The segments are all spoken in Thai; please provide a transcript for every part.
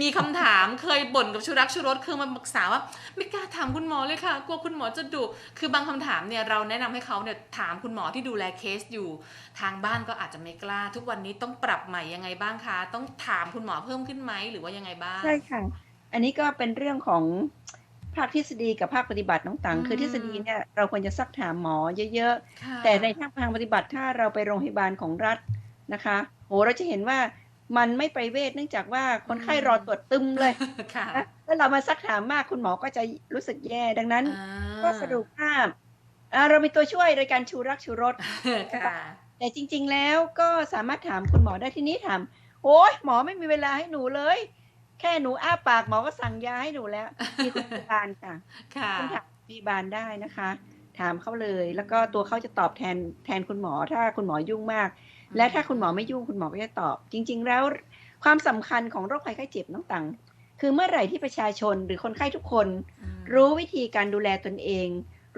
มีคำถามเคยบ่นกับชุรักชุรสเคยมาปรึกษาว่าไม่กล้าถามคุณหมอเลยค่ะ กลัวคุณหมอจะดุคือบางคำถามเนี่ยเราแนะนำให้เขาเนี่ยถามคุณหมอที่ดูแลเคสอยู่ ทางบ้านก็อาจจะไม่กล้า ทุกวันนี้ต้องปรับใหม่ยังไงบ้างคะ ต้องถามคุณหมอเพิ่มขึ้นไหมหรือว่ายังไงบ้างใช่ค่ะ อันนี้ก็เป็นเรื่องของภาคทฤษฎีกับภาคปฏิบัติน้องตังอืมคือทฤษฎีเนี่ยเราควรจะซักถามหมอเยอะค่ะๆแต่ในทางทางปฏิบัติถ้าเราไปโรงพยาบาลของรัฐนะคะ โหเราจะเห็นว่า มันไม่ไปเวทเนื่องจากว่าคนไข้รอตรวจตึมเลยค่ะนะแล้วเรามาซักถามมากคุณหมอก็จะรู้สึกแย่ดังนั้นอ่าก็สรุปว่าอ่าเรามีตัวช่วยในการชูรักชูรสค่ะแต่จริง ๆแล้วก็สามารถถามคุณหมอได้ที่นี้ถามโอ้ยหมอไม่มีเวลาให้หนูเลย แค่หนูอ้าปากหมอก็สั่งยาให้หนูแล้วมีคุณพยาบาลค่ะค่ะคุณถามพยาบาลได้นะคะ ถามเขาเลย แล้วก็ตัวเขาจะตอบแทนแทนคุณหมอ ถ้าคุณหมอยุ่งมาก และถ้าคุณหมอไม่ยุ่งคุณหมอก็จะตอบ จริง ๆ แล้วความสำคัญของโรคภัยไข้เจ็บน้องตังคือเมื่อไหร่ที่ประชาชนหรือคนไข้ทุกคนอืมรู้วิธีการดูแลตนเอง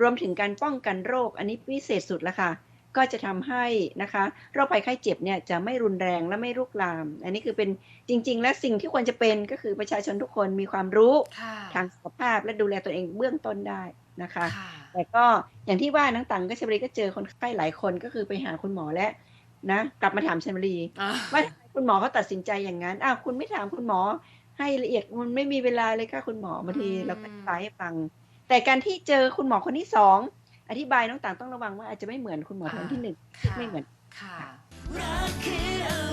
รวมถึงการป้องกันโรค อันนี้พิเศษสุดแล้วค่ะ ก็จะทำให้นะคะโรคภัยไข้เจ็บเนี่ยจะไม่รุนแรงและไม่ลุกลาม อันนี้คือเป็นจริง ๆ และสิ่งที่ควรจะเป็นก็คือประชาชนทุกคนมีความรู้ค่ะทางสุขภาพและดูแลตัวเองเบื้องต้นได้ นะคะค่ะแต่ก็อย่างที่ว่านังตังก็ชมรีก็เจอคนไข้หลายคนก็คือไปหาคุณหมอและนะกลับมาถามชมรีอ่าว่าทำไมคุณหมอเขาตัดสินใจอย่างนั้นอ้าวคุณไม่ถามคุณหมอ ให้ละเอียดมันไม่มีเวลาเลยค่ะคุณหมอบางทีเราก็อธิบายให้ฟัง แต่การที่เจอคุณหมอคนที่สองอธิบายน้องต่างต้องระวังว่าอาจจะไม่เหมือนคุณหมอคนที่หนึ่งค่ะไม่เหมือนค่ะรักคือ